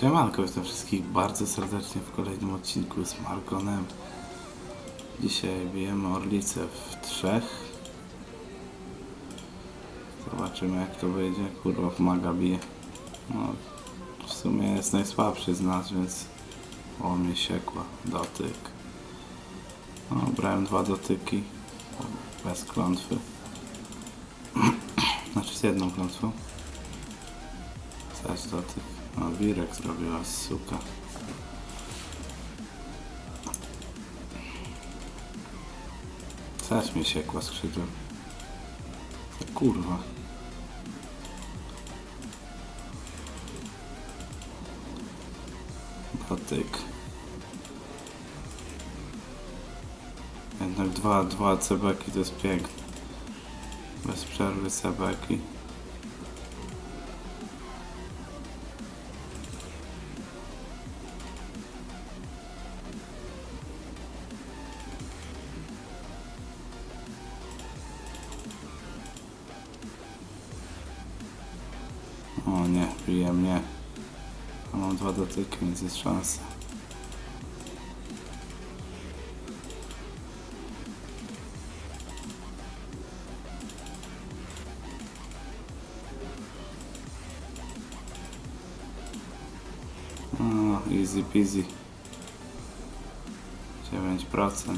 Siemanko, witam wszystkich bardzo serdecznie w kolejnym odcinku z Margonem. Dzisiaj bijemy Orlicę w trzech. Zobaczymy jak to wyjdzie. Kurwa maga bije. No, w sumie jest najsłabszy z nas, więc o mnie siekła. Dotyk. No, brałem dwa dotyki. Bez klątwy. Znaczy z jedną klątwą. Zaś dotyk. O, wirek zrobiła, suka. Zaś mnie siekła skrzydłem. Kurwa. Dotyk. Jednak dwa, dwa cebeki to jest piękne. Bez przerwy cebeki. Dotyki, więc jest szansa. O, easy peasy. 9%.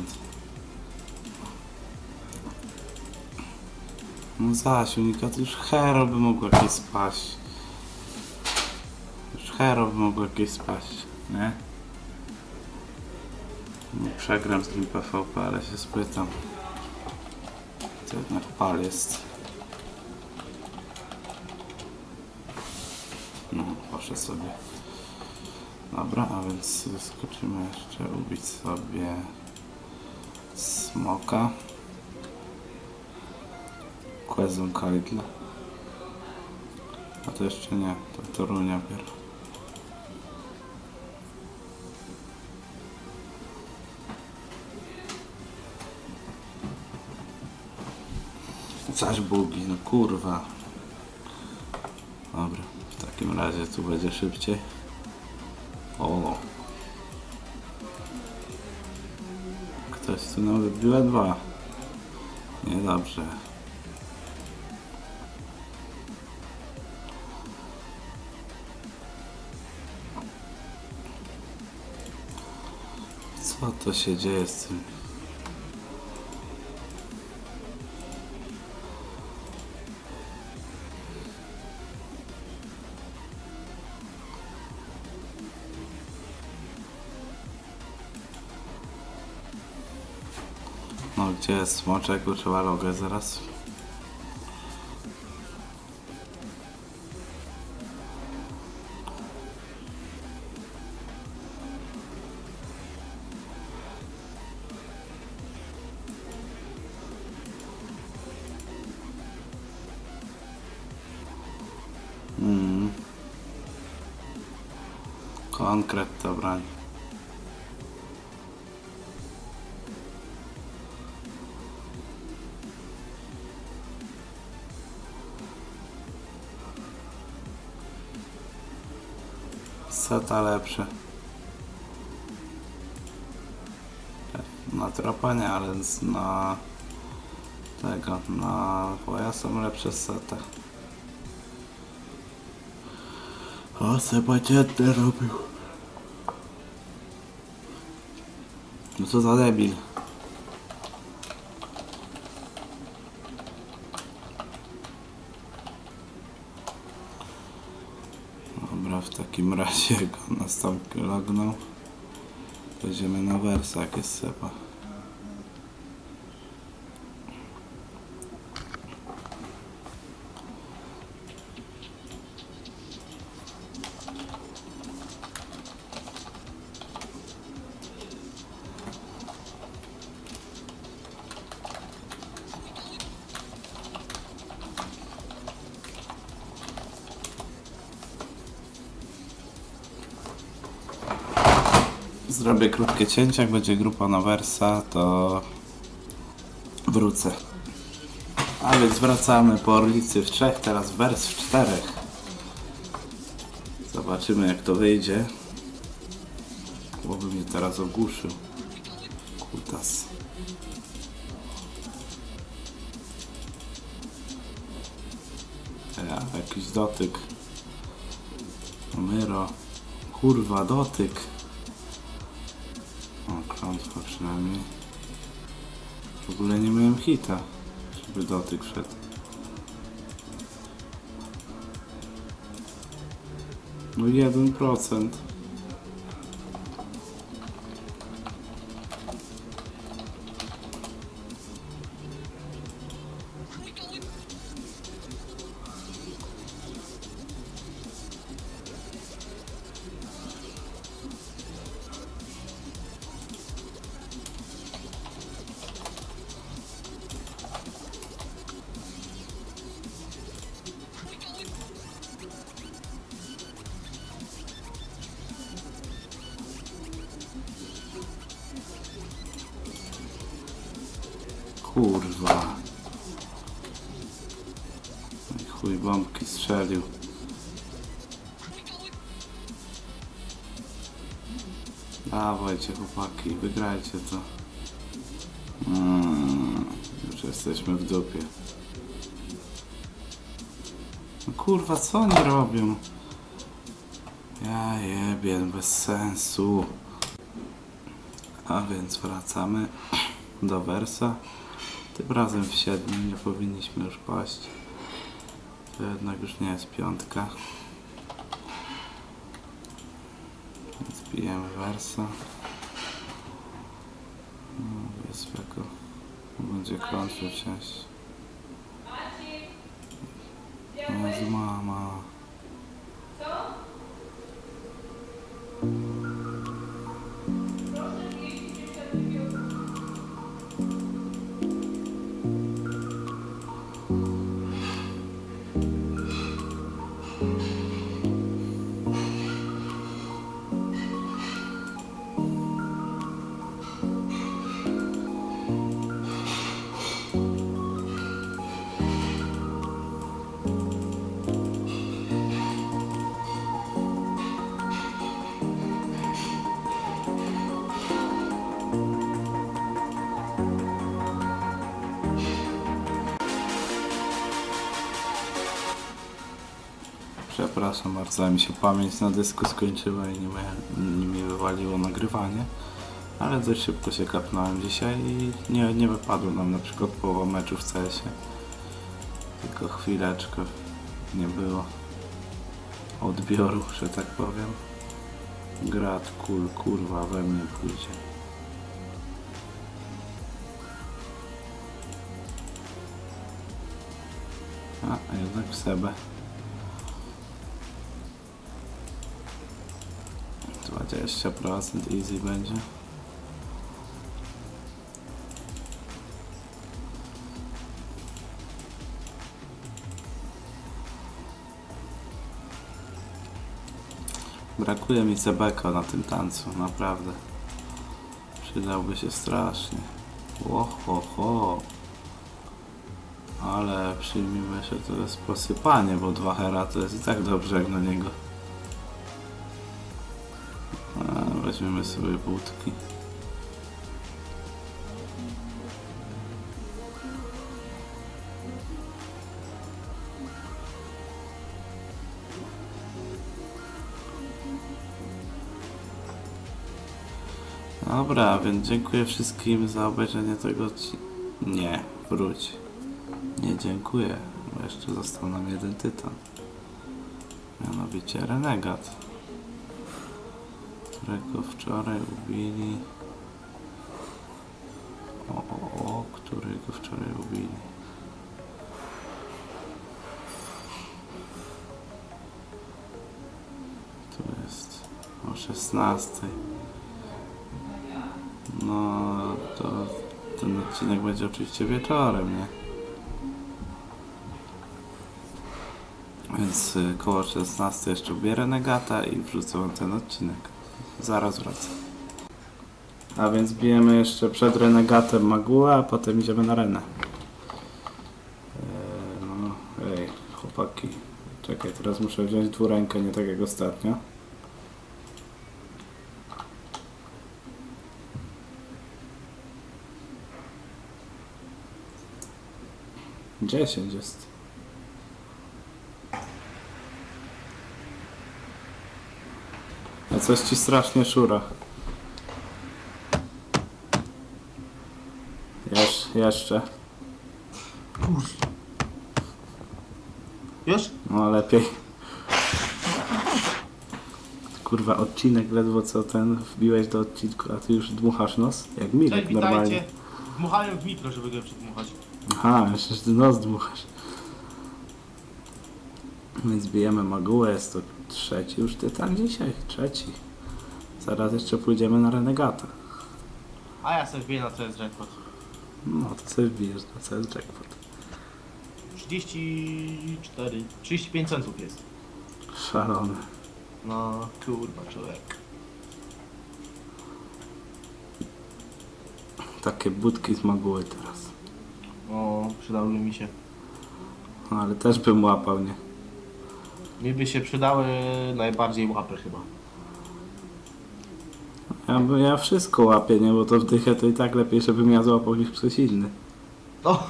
No zaś, unika to już hero by mogło jakieś spaść. By mogło jakieś spaść, nie? Nie przegram z nim PvP, ale się spytam. To jednak pal jest. No, poszedł sobie. Dobra, a więc skoczymy jeszcze ubić sobie smoka. Quezon Kaidla. A to jeszcze nie, to Torunia pierw. Zaś bugi, no kurwa. Dobra, w takim razie tu będzie szybciej. O. Ktoś tu nawet biła dwa. Niedobrze. Co to się dzieje z tym? Gdzie jest smoczek? Trzeba logę zaraz. Seta lepsze. Na tropa nie, ale na tego, na woja są lepsze seta. O, sebacietny robił. No co za debil. Dobra, w takim razie on nas tam lognął, to idziemy na wersa, jak jest sepa. Zrobię krótkie cięcie, jak będzie grupa na wersa, to wrócę. A więc wracamy po Orlicy w trzech, teraz wers w czterech. Zobaczymy jak to wyjdzie. Głowy mnie teraz ogłuszył. Kutas. Ja, jakiś dotyk. Myro. Kurwa, dotyk. Klątwa przynajmniej. W ogóle nie miałem hita, żeby dotyk wszedł. No 1%. Kurwa. I Chuj bombki strzelił. Dawajcie chłopaki, wygrajcie to. Mm, już jesteśmy w dupie. No kurwa, co oni robią? Ja jebie, bez sensu. A więc wracamy do wersa. Tym razem w siedmiu nie powinniśmy już paść. To jednak już nie jest piątka. Więc bijemy wersa. No, jest jako będzie klątwę wziąć. Jezu, mama. Przepraszam bardzo, mi się pamięć na dysku skończyła i nie, mi- nie mi wywaliło nagrywanie. Ale dość szybko się kapnąłem dzisiaj i nie, nie wypadło nam na przykład połowa meczu w CS-ie. Tylko chwileczkę nie było odbioru, że tak powiem. Grat kul, kurwa, we mnie pójdzie. A, jednak w Sebę. 20% easy będzie. Brakuje mi Cebeka na tym tancu, naprawdę. Przydałby się strasznie. Oho, ho. Ale przyjmijmy, że to jest posypanie, bo dwa hera to jest i tak dobrze jak na niego. Weźmiemy sobie budki. Dobra, więc dziękuję wszystkim za obejrzenie tego. Nie, wróć. Nie dziękuję, bo jeszcze został nam jeden tytan. Mianowicie Renegat którego wczoraj ubili. O, o, o, którego wczoraj ubili. Tu jest o 16. No to ten odcinek będzie oczywiście wieczorem, nie? Więc koło 16 jeszcze ubierę negata i wrzucę wam ten odcinek. Zaraz wracam. A więc bijemy jeszcze przed renegatem Maguła, a potem idziemy na renę. Eee, no, ej, chłopaki, Czekaj, teraz muszę wziąć dwurękę, nie tak jak ostatnio. Dziesięć jest. Coś ci strasznie szura. Jesz, jeszcze. Już? No lepiej. Kurwa, odcinek ledwo co ten wbiłeś do odcinku, a ty już dmuchasz nos? Jak Cześć, Milek normalnie. witajcie. Dmuchałem w mikro, żeby go przedmuchać. Aha, jeszcze ty nos dmuchasz. Więc bijemy Magułę, jest to trzeci już tytan dzisiaj, trzeci. Zaraz jeszcze pójdziemy na Renegata. A ja sobie wbiję na CS Jackpot. No to sobie wbijesz na cel jackpot. 34, 35 centów jest. Szalony. No, kurwa, człowiek. Takie budki z Maguły teraz. O, przydałyby mi się. No ale też bym łapał, nie? Mi by się przydały najbardziej łapy chyba. Ja, ja wszystko łapię, nie? Bo to w dychę to i tak lepiej, żebym ja złapał niż ktoś inny. No,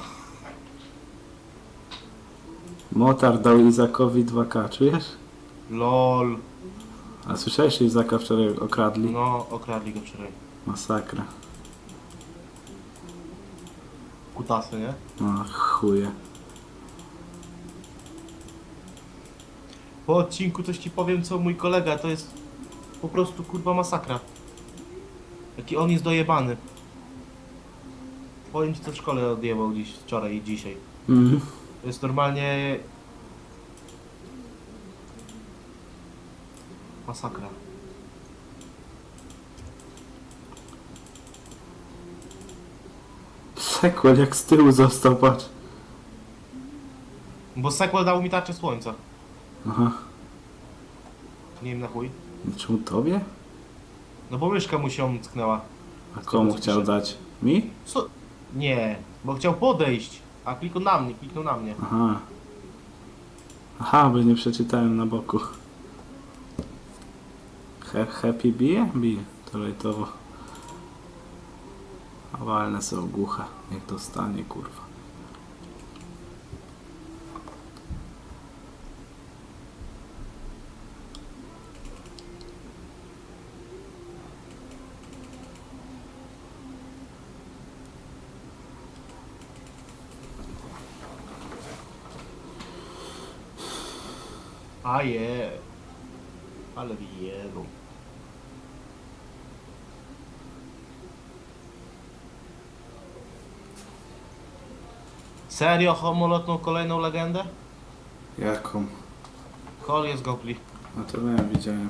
Motar dał Izakowi 2K, czujesz? lol. A słyszałeś, że Izaka wczoraj okradli? No, okradli go wczoraj. Masakra. Kutasy, nie? No chuje. Po odcinku coś ci powiem, co mój kolega, to jest po prostu kurwa masakra. Jaki on jest dojebany. Powiem ci, co w szkole odjebał dziś, wczoraj i dzisiaj. Mhm. To jest normalnie... Masakra. Sekwel jak z tyłu został, patrz. Bo sequel dał mi tarczę słońca. Aha. Nie wiem na chuj. Czemu tobie? No bo myszka mu się tknęła. A komu chciał dać? Mi? Co? Nie, bo chciał podejść. A kliknął na mnie, kliknął na mnie. Aha. Aha, bo nie przeczytałem na boku. He, happy bije? Bije. To lejtowo. A walne są głuche. Niech dostanie, kurwa. A je. Ale wyjedą. Serio homolotną kolejną legendę? Jaką? Kol jest gopli. No to ja widziałem.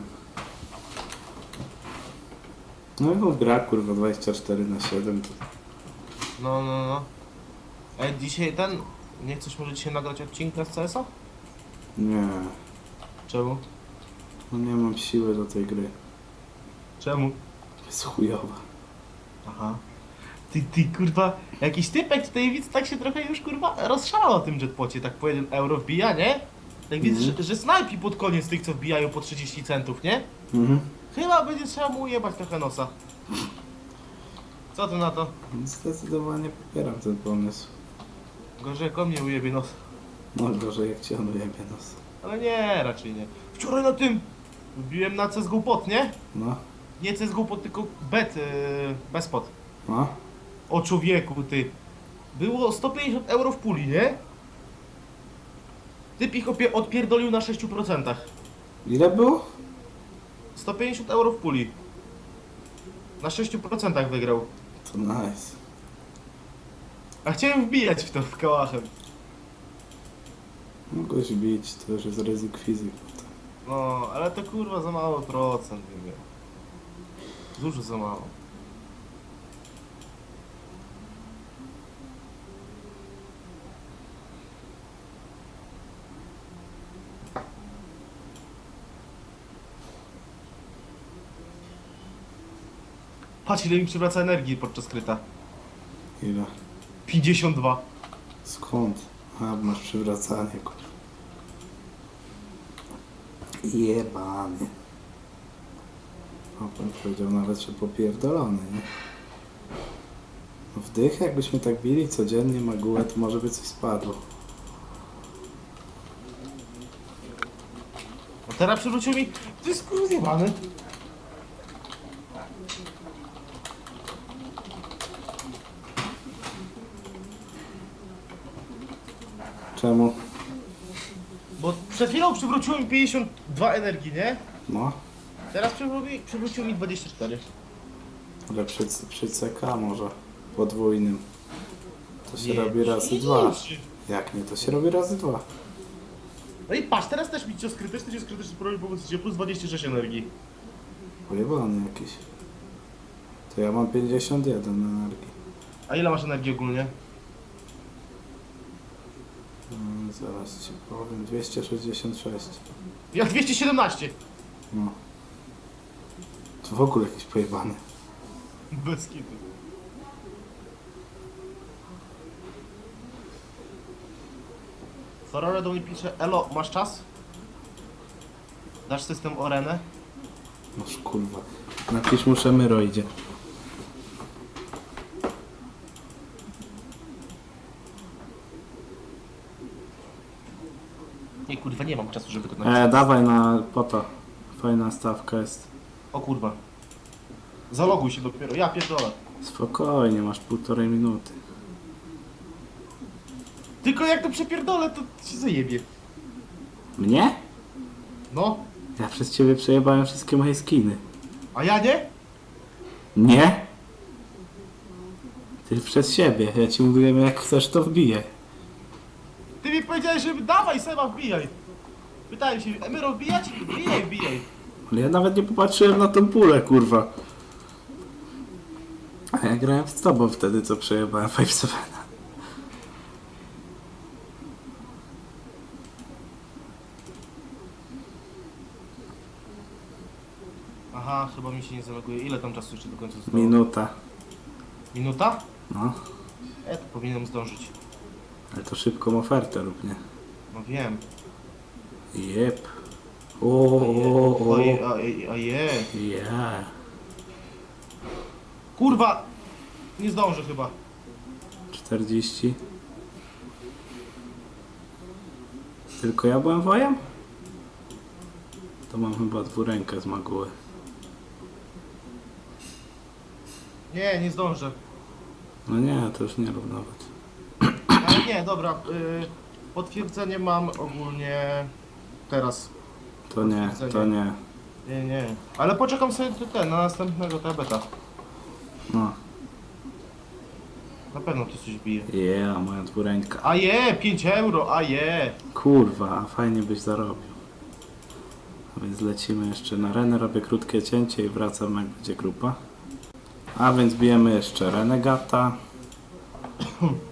No bo gra kurwa 24 na 7 to... No, no, no. Ej, dzisiaj ten... Nie chcesz może dzisiaj nagrać odcinka z CS-a? Nie. Czemu? No nie mam siły do tej gry. Czemu? Jest chujowa. Aha. Ty, ty kurwa, jakiś typek tutaj widzę, tak się trochę już kurwa rozszalał o tym jetpocie, tak po jeden euro wbija, nie? Tak widzę, Mhm. że, że snajpi pod koniec tych, co wbijają po 30 centów, nie? Mhm. Chyba będzie trzeba mu ujebać trochę nosa. Co ty na to? Zdecydowanie popieram ten pomysł. Gorzej jak on mnie ujebie nos. No gorzej jak cię on ujebie nos. Ale nie, raczej nie. Wczoraj na tym wbiłem na CSGO pot, nie? No. Nie CSGO pot, tylko bet, yy, bez pot. No. O człowieku, ty. Było 150 euro w puli, nie? Typ ich opie- odpierdolił na 6%. Ile było? 150 euro w puli. Na 6% wygrał. To nice. A chciałem wbijać w to w kałachem. Mogłeś bić, to już jest ryzyk fizyk. No, ale to kurwa za mało procent, nie wiem. Dużo za mało. Patrz ile mi przywraca energii podczas kryta. Ile? 52. Skąd? A, masz przywracanie, kurwa. Jebany. O, pan powiedział nawet, że popierdolony, nie? Wdych, jakbyśmy tak bili codziennie magułę, to może by coś spadło. A teraz przywrócił mi... To jest kurwa zjebany. Czemu? Przed chwilą przywróciło mi 52 energii, nie? No, Teraz przywrócił mi, przywrócił mi 24. ale przy, przy CK może podwójnym. To się robi razy dwa. Jak nie, to się robi razy dwa. No i patrz, teraz też mi cios krytyczny, cios krytyczny problem pomocy cię plus 26 energii. Pojebany jakiś. To ja mam 51 energii. A ile masz energii ogólnie? Mm, zaraz ci powiem. 266. Ja 217! No. To w ogóle jakiś pojebany. Bez kitu. Ferrari do mnie pisze, Elo, masz czas? Dasz system Orenę? Noż kurwa. Napisz mu, że Myro idzie. Nie kurwa, nie mam czasu, żeby to napisać. E, dawaj na po to. Fajna stawka jest. O kurwa. Zaloguj się dopiero, ja pierdolę. Spokojnie, masz półtorej minuty. Tylko jak to przepierdolę, to się zajebie. Mnie? No, Ja przez ciebie przejebałem wszystkie moje skiny. a ja nie? Nie? Ty przez siebie. Ja ci mówiłem, jak chcesz, to wbiję. Ty mi powiedziałeś, że dawaj Seba wbijaj. Pytałem się, Emiro wbijać? Wbijaj, wbijaj. Ale ja nawet nie popatrzyłem na tą pulę, kurwa. A ja grałem z tobą wtedy, co przejebałem 5-7. Aha, chyba mi się nie zaloguje. Ile tam czasu jeszcze do końca zostało? Minuta. Minuta? No. E, to powinienem zdążyć. Ale to szybką ofertę rób, nie? No wiem. Jep. O, o, o. Oj, a, a, a je. Ja. Kurwa! Nie zdążę chyba. 40. Tylko ja byłem wojem? To mam chyba dwurękę z maguły. Nie, nie zdążę. No nie, to już nie rób nawet. Ale nie, dobra. Y, potwierdzenie mam ogólnie teraz. To nie, to nie. Nie, nie. Ale poczekam sobie ten, na następnego tabeta. No. Na pewno tu coś bije. Yeah, moja dwuręka. A je, 5 euro, a je. Kurwa, fajnie byś zarobił. A więc lecimy jeszcze na Renę, robię krótkie cięcie i wracam jak będzie grupa. A więc bijemy jeszcze Renegata.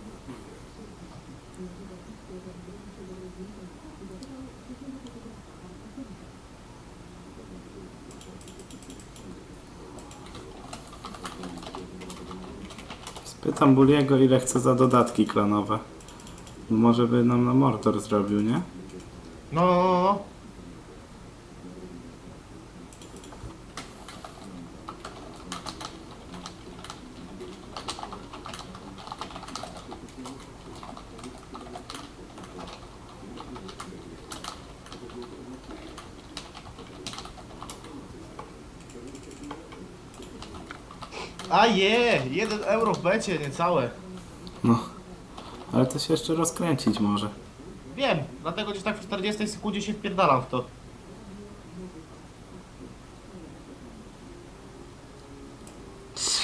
Spytam Buliego ile chce za dodatki klanowe. Może by nam na Mordor zrobił, nie? No, A je, 1 euro w becie, niecałe. No. Ale to się jeszcze rozkręcić może. Wiem, dlatego gdzieś tak w 40 sekundzie się wpierdalam w to.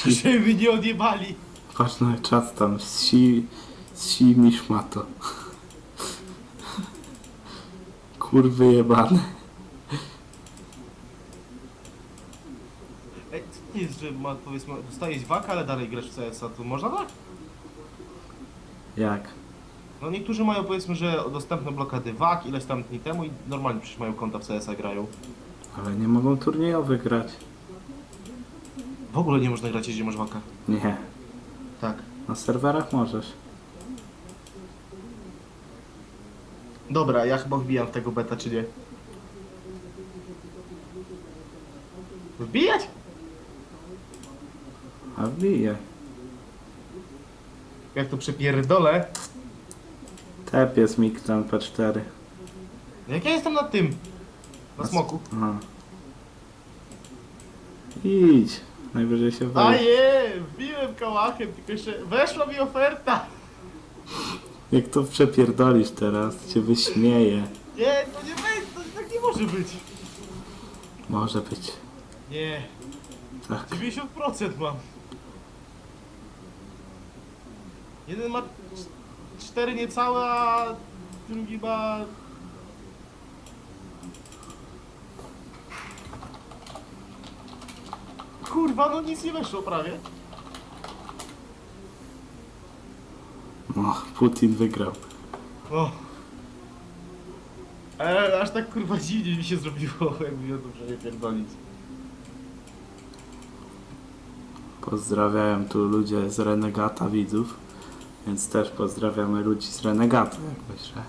Żeby nie odjebali. Patrz na czat tam. Si, si mi szmato. Kurwy jebane. Ej, co to jest, że ma, powiedzmy, dostajesz waka, ale dalej grasz w CS-a, to można tak? Jak? No niektórzy mają powiedzmy, że dostępne blokady wak ileś tam dni temu i normalnie przecież mają konta w CS-a grają. Ale nie mogą turniejowych grać. W ogóle nie można grać, jeżeli masz waka. Nie. Tak. Na serwerach możesz. Dobra, ja chyba wbijam w tego beta, czy nie? Wbijać? A wbijaj. Jak to przepierdolę. Tep jest Mictan P4. Jak ja jestem na tym? Na smoku. Aha. Idź. Najwyżej się A je, wbiłem kałachem, tylko jeszcze weszła mi oferta. Jak to przepierdolisz teraz, cię wyśmieje. Nie, to nie będzie, to tak nie może być. Może być. Nie, Tak. 90% mam. Jeden ma 4 niecałe, a drugi ma... Kurwa, no nic nie weszło prawie. No, Putin wygrał. O. Ale aż tak kurwa dziwnie mi się zrobiło, jakby ją dobrze nie pierdolić. Pozdrawiają tu ludzie z Renegata widzów. Więc też pozdrawiamy ludzi z Renegata, jak myślę.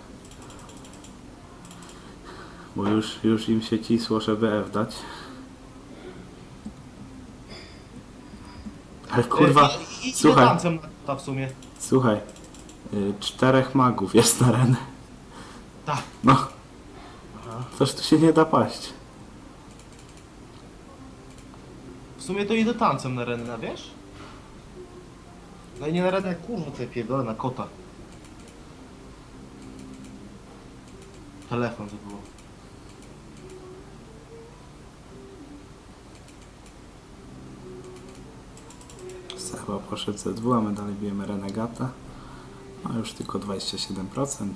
Bo już, już im się cisło, żeby F dać. Ale kurwa, I, i, słuchaj. tancem ta w sumie. słuchaj. y, Czterech magów jest na Renę. Tak. No, coś tu się nie da paść. W sumie to idę tancem na Renę, wiesz? No i nie na Renę, kurwa tutaj pierdolę, na kota. Telefon to było. Seba poszedł Z2, a my dalej bijemy Renegata. No już tylko 27%.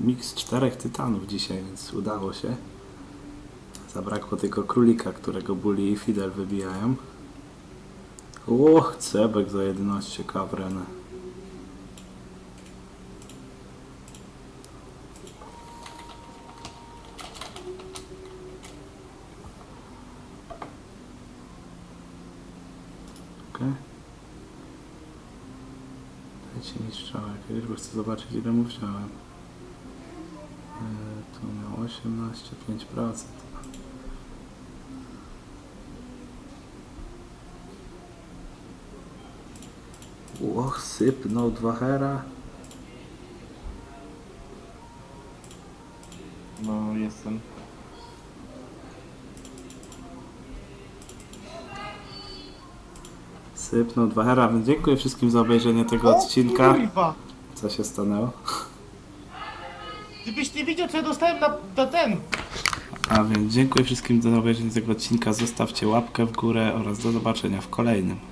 Miks czterech tytanów dzisiaj, więc udało się. Zabrakło tylko królika, którego Bully i Fidel wybijają. Uch, Cebek za 11 k. Dajcie mi strzałek, kiedyś bo chcę zobaczyć ile mu wziąłem. Yy, tu miał 18, 5%. Och, sypnął dwa hera. No, jestem. Sypnął dwa hera, więc dziękuję wszystkim za obejrzenie tego odcinka. kurwa! Co się stanęło? Gdybyś nie widział, co ja dostałem na, na ten. A więc dziękuję wszystkim za obejrzenie tego odcinka. Zostawcie łapkę w górę oraz do zobaczenia w kolejnym.